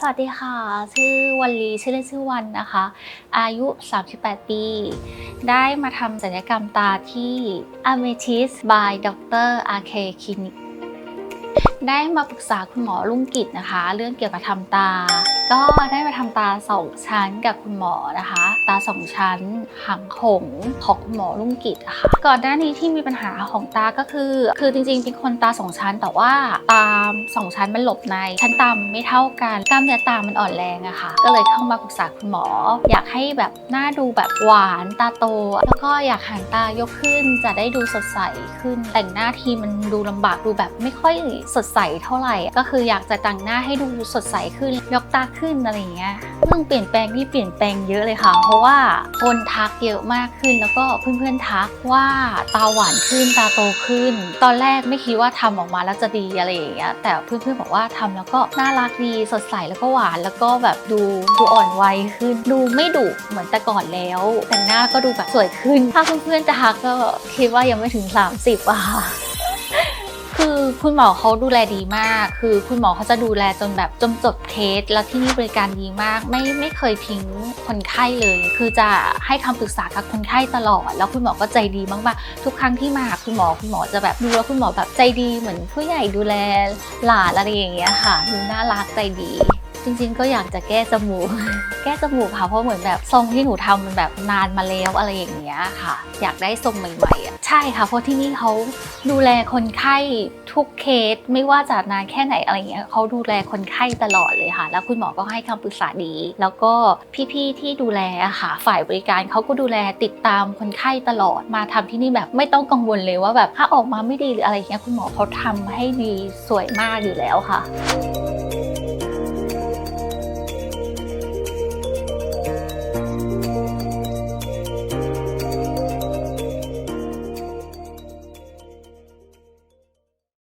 สวัสดีค่ะ ชื่อวันลีชื่อเล่นชื่อวันนะคะ อายุ 38 ปี ได้มาทำศัลยกรรมตาที่ Amethyst by Dr. RK Clinic ได้มาปรึกษาคุณหมอลุงกิจนะคะ เรื่องเกี่ยวกับทำตา ก็ได้มา ตาสองชั้นกับคุณหมอนะคะ ตาสองชั้นหางหงของคุณหมอลุงกิจะค่ะก่อนหน้านี้ที่มีปัญหาของตาก็คือ คือจริงๆเป็นคนตาสองชั้น แต่ว่าตาสองชั้นมันหลบในชั้นตาไม่เท่ากันกล้ามเนื้อตามันอ่อนแรงอะค่ะ ก็เลยเข้ามาปรึกษาคุณหมอ อยากให้แบบหน้าดูแบบหวานตาโต แล้วก็อยากหางตายกขึ้นจะได้ดูสดใสขึ้น แต่งหน้าทีมันดูลำบากดูแบบไม่ค่อยสดใสเท่าไหร่ ก็คืออยากจะแต่งหน้าให้ดูสดใสขึ้นยกตาขึ้นอะไรอย่างเงี้ยเรื่องเปลี่ยนแปลงนี่เปลี่ยนแปลงเยอะเลยค่ะ เพราะว่าคนทักเยอะมากขึ้นแล้วก็เพื่อนๆทักว่าตาหวานขึ้นตาโตขึ้น ตอนแรกไม่คิดว่าทำออกมาแล้วจะดีอะไรอย่างเงี้ยแต่เพื่อนๆบอกว่าทำแล้วก็น่ารักดีสดใสแล้วก็หวานแล้วก็แบบดูดูอ่อนวัยขึ้น ดูไม่ดุเหมือนแต่ก่อนแล้วแต่งหน้าก็ดูแบบสวยขึ้น ถ้าเพื่อนๆจะทักก็คิดว่ายังไม่ถึง 30อะค่ะ คือคุณหมอเขาดูแลดีมาก คือคุณหมอเขาจะดูแลจนแบบจนจบเคส แล้วที่นี่บริการดีมาก ไม่ไม่เคยทิ้งคนไข้เลย คือจะให้คำปรึกษากับคนไข้ตลอด แล้วคุณหมอก็ใจดีมากๆ ทุกครั้งที่มาคุณหมอคุณหมอจะแบบดูแล้วคุณหมอแบบใจดีเหมือนผู้ใหญ่ดูแลหลานอะไรอย่างเงี้ยค่ะดูน่ารักใจดีจริงๆ ก็อยากจะแก้จมูก แก้จมูกค่ะ เพราะเหมือนแบบทรงที่หนูทำมันแบบนานมาแล้วอะไรอย่างเงี้ยค่ะ อยากได้ทรงใหม่ๆอะ ใช่ค่ะ เพราะที่นี่เขา ดูแลคนไข้ทุกเคสไม่ว่าจะนานแค่ไหนอะไรเงี้ยเขาดูแลคนไข้ตลอดเลยค่ะ แล้วคุณหมอก็ให้คำปรึกษาดี แล้วก็พี่ๆที่ดูแลค่ะฝ่ายบริการเขาก็ดูแลติดตามคนไข้ตลอดมาทำที่นี่แบบไม่ต้องกังวลเลยว่าแบบถ้าออกมาไม่ดีหรืออะไรเงี้ยคุณหมอเขาทำให้ดีสวยมากอยู่แล้วค่ะ